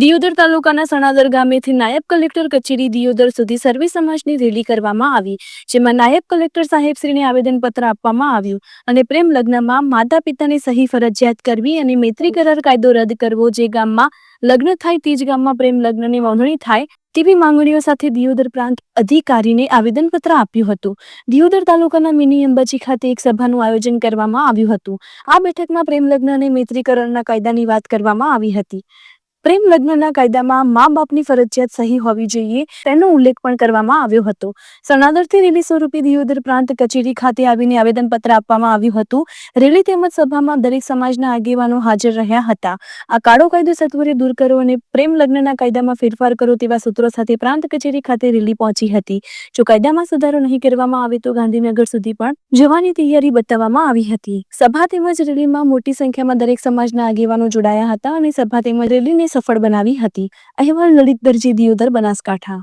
દિયોદર તાલુકાના સણાદર ગામેથી નાયબ કલેક્ટર કચેરી દિયોદર સુધી સર્વે સમાજની રેલી કરવામાં આવી, જેમાં નાયબ કલેક્ટર સાહેબશ્રીને આવેદનપત્ર આપવામાં આવ્યું અને પ્રેમ લગ્નમાં માતા પિતાની સહી ફરજિયાત કરવી અને મૈત્રી કરાર કાયદો રદ કરવો જે ગામમાં લગ્ન થાય તે જ ગામમાં પ્રેમ લગ્નની નોંધણી થાય તેવી માંગણીઓ સાથે દિયોદર પ્રાંત અધિકારીને આવેદનપત્ર આપ્યું હતું. દિયોદર તાલુકાના મિની અંબાજી ખાતે એક સભાનું આયોજન કરવામાં આવ્યું હતું. આ બેઠકમાં પ્રેમ લગ્ન અને મૈત્રીકરણના કાયદાની વાત કરવામાં આવી હતી. પ્રેમ લગ્નના કાયદામાં મા બાપની ફરજિયાત સહી હોવી જોઈએ તેનો ઉલ્લેખ પણ કરવામાં આવ્યો હતો. સણાદરથી રેલી સ્વરૂપે દિયોદર પ્રાંત કચેરી ખાતે આવીને આવેદનપત્ર આપવામાં આવ્યું હતું. રેલી તેમજ સભામાં દરેક સમાજના આગેવાનો હાજર રહ્યા હતા. આ કાળો કાયદો સત્વરે દૂર કરો અને પ્રેમ લગ્નના કાયદામાં ફેરફાર કરો તેવા સૂત્રો સાથે પ્રાંત કચેરી ખાતે રેલી પહોંચી હતી. જો કાયદામાં સુધારો નહીં કરવામાં આવે તો ગાંધીનગર સુધી પણ જવાની તૈયારી બતાવવામાં આવી હતી. સભા તેમજ રેલીમાં મોટી સંખ્યામાં દરેક સમાજના આગેવાનો જોડાયા હતા અને સભા તેમજ રેલીને સફળ બનાવી હતી. અહેવાલ લલિત દરજી દિયોદર બનાસકાંઠા.